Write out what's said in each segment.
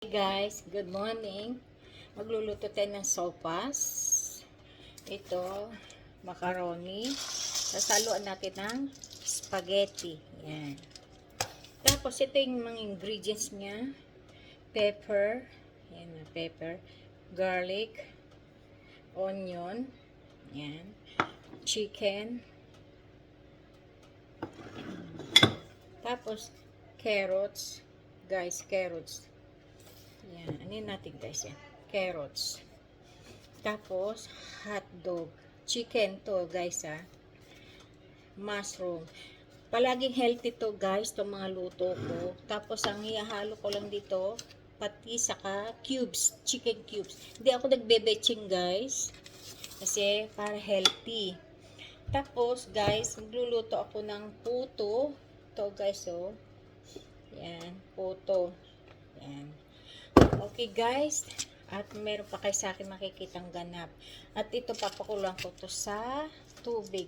Hey guys, good morning. Magluluto tayo ng sopas. Ito, macaroni. Sasaluan natin ng spaghetti. Yan. Tapos, ito yung mga ingredients niya. Pepper. Yan na, pepper. Garlic. Onion. Yan. Chicken. Tapos, carrots. Guys, carrots. Yan. Ano yun natin guys yan? Carrots. Tapos, hot dog. Chicken to guys ha. Mushroom. Palaging healthy to guys, to mga luto ko. Tapos, ang ihahalo ko lang dito, pati saka cubes, chicken cubes. Hindi ako nagbebetching guys. Kasi, para healthy. Tapos, guys, magluluto ako ng puto. To guys, oh. Yan, puto. Yan. Okay guys, at meron pa kayo sa akin makikitang ganap. At ito papakulang ko to sa tubig.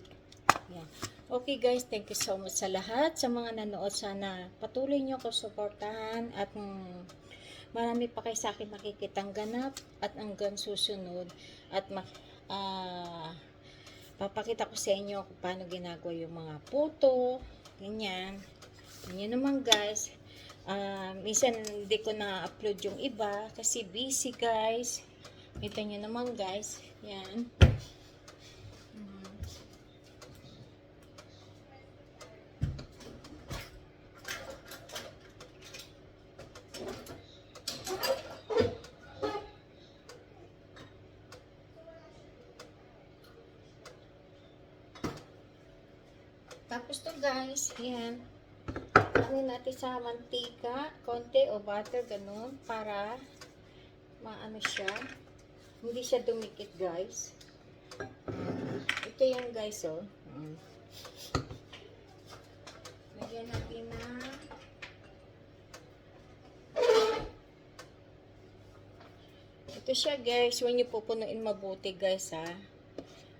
Yan. Okay guys, thank you so much sa lahat. Sa mga nanood, sana patuloy nyo ko suportahan at mm, marami pa kayo sa akin makikitang ganap at hanggang susunod at mak ah, papakita ko sa inyo kung paano ginagawa yung mga puto, ganyan. Ganyan naman guys. Ah, minsan hindi ko na-upload yung iba kasi busy guys. Kita nyo naman guys. Yan. Tapos to guys, yan. Ano natin sa mantika, konti o butter, ganun, para maano siya. Hindi siya dumikit, guys. Ito yan, guys, oh. Lagyan natin na ito siya, guys. Huwag niyo pupunuin mabuti, guys, ha.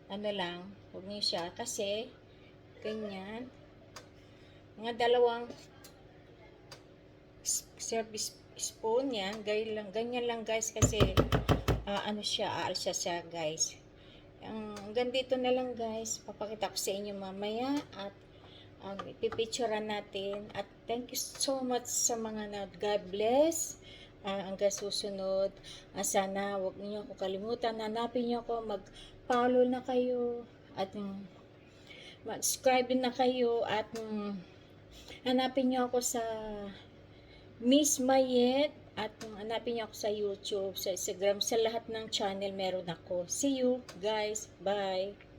Ano lang, huwag niyo siya. Kasi, ganyan. Mga dalawang service spoon yan. Ganyan lang, ganyan lang guys kasi ah, ano siya, aalsa siya guys. Ang hanggang dito na lang guys. Papakita ko sa inyo mamaya at um, ipipicturean natin. At thank you so much sa mga na God bless. Ah, hanggang susunod. Ah, sana wag niyo ako kalimutan. Hanapin niyo ako. Mag-follow na kayo. At mm, mag-subscribe na kayo. At mm, hanapin niyo ako sa Miss Mayet at hanapin niyo ako sa YouTube, sa Instagram, sa lahat ng channel meron ako. See you guys. Bye.